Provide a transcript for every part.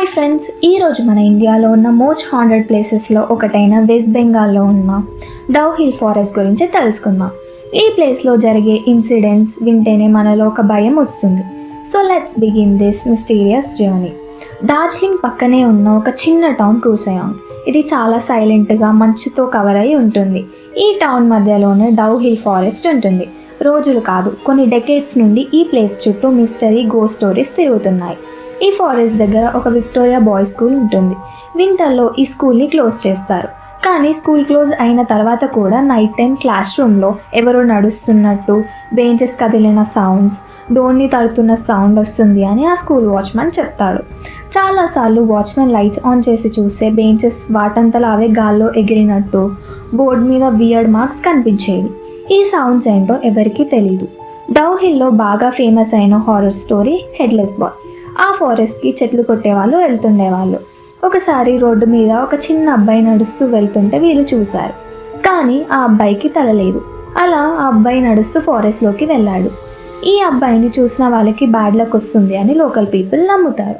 Hi friends ఈరోజు మన ఇండియాలో ఉన్న మోస్ట్ హాండెడ్ ప్లేసెస్లో ఒకటైన వెస్ట్ బెంగాల్లో ఉన్న డవ్ హిల్ ఫారెస్ట్ గురించి తెలుసుకుందాం. ఈ ప్లేస్లో జరిగే ఇన్సిడెంట్స్ వింటేనే మనలో ఒక భయం వస్తుంది. So let's begin this mysterious journey Darjeeling పక్కనే ఉన్న ఒక చిన్న టౌన్ కూసయాం ఇది చాలా సైలెంట్గా మంచుతో కవర్ అయి ఉంటుంది. ఈ టౌన్ మధ్యలోనే డవ్ హిల్ ఫారెస్ట్ ఉంటుంది. రోజులు కాదు కొన్ని డెకేట్స్ నుండి ఈ ప్లేస్ చుట్టూ మిస్టరీ గో స్టోరీస్ తిరుగుతున్నాయి. ఈ ఫారెస్ట్ దగ్గర ఒక విక్టోరియా బాయ్స్ స్కూల్ ఉంటుంది. వింటర్లో ఈ స్కూల్ని క్లోజ్ చేస్తారు. కానీ స్కూల్ క్లోజ్ అయిన తర్వాత కూడా నైట్ టైం క్లాస్ రూమ్లో ఎవరో నడుస్తున్నట్టు బెంచెస్ కదిలిన సౌండ్స్ డోర్ని తడుతున్న సౌండ్ వస్తుంది అని ఆ స్కూల్ వాచ్మెన్ చెప్తాడు. చాలాసార్లు వాచ్మెన్ లైట్స్ ఆన్ చేసి చూస్తే బెంచెస్ వాటంతలా అవే గాల్లో ఎగిరినట్టు బోర్డు మీద బియర్డ్ మార్క్స్ కనిపించేవి. ఈ సౌండ్స్ ఏంటో ఎవరికీ తెలియదు డౌ హిల్లో బాగా ఫేమస్ అయిన హారర్ స్టోరీ హెడ్లెస్ బాయ్. ఆ ఫారెస్ట్కి చెట్లు కొట్టేవాళ్ళు వెళ్తుండేవాళ్ళు. ఒకసారి రోడ్డు మీద ఒక చిన్న అబ్బాయి నడుస్తూ వెళ్తుంటే వీళ్ళు చూశారు. కానీ ఆ అబ్బాయికి తలలేదు అలా ఆ అబ్బాయి నడుస్తూ ఫారెస్ట్లోకి వెళ్ళాడు. ఈ అబ్బాయిని చూసిన వాళ్ళకి బ్యాడ్ లక్ వస్తుంది అని లోకల్ పీపుల్ నమ్ముతారు.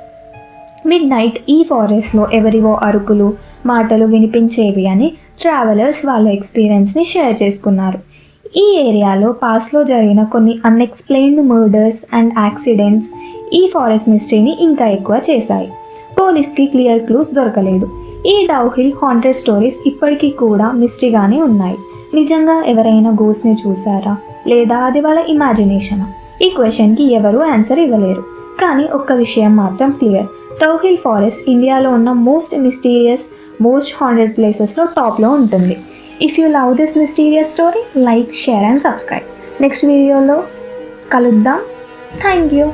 మిడ్ నైట్ ఈ ఫారెస్ట్లో ఎవరివో అరుకులు మాటలు వినిపించేవి అని ట్రావెలర్స్ వాళ్ళ ఎక్స్పీరియన్స్ని షేర్ చేసుకున్నారు. ఈ ఏరియాలో పాస్ట్లో జరిగిన కొన్ని అన్ఎక్స్ప్లెయిన్డ్ మర్డర్స్ అండ్ యాక్సిడెంట్స్ ఈ ఫారెస్ట్ మిస్టరీని ఇంకా ఎక్కువ చేశాయి. పోలీస్కి క్లియర్ క్లూస్ దొరకలేదు. ఈ డౌహిల్ హిల్ హాంటెడ్ స్టోరీస్ ఇప్పటికీ కూడా మిస్టరీగానే ఉన్నాయి. నిజంగా ఎవరైనా గోస్ని చూసారా లేదా అది వాళ్ళ ఇమాజినేషనా ఈ క్వశ్చన్కి ఎవరూ ఆన్సర్ ఇవ్వలేరు. కానీ ఒక్క విషయం మాత్రం క్లియర్ టౌహిల్ ఫారెస్ట్ ఇండియాలో ఉన్న మోస్ట్ మిస్టీరియస్ మోస్ట్ హాండెడ్ ప్లేసెస్లో టాప్లో ఉంటుంది. If you love this mysterious story like share and subscribe next వీడియోలో కలుద్దాం. Thank you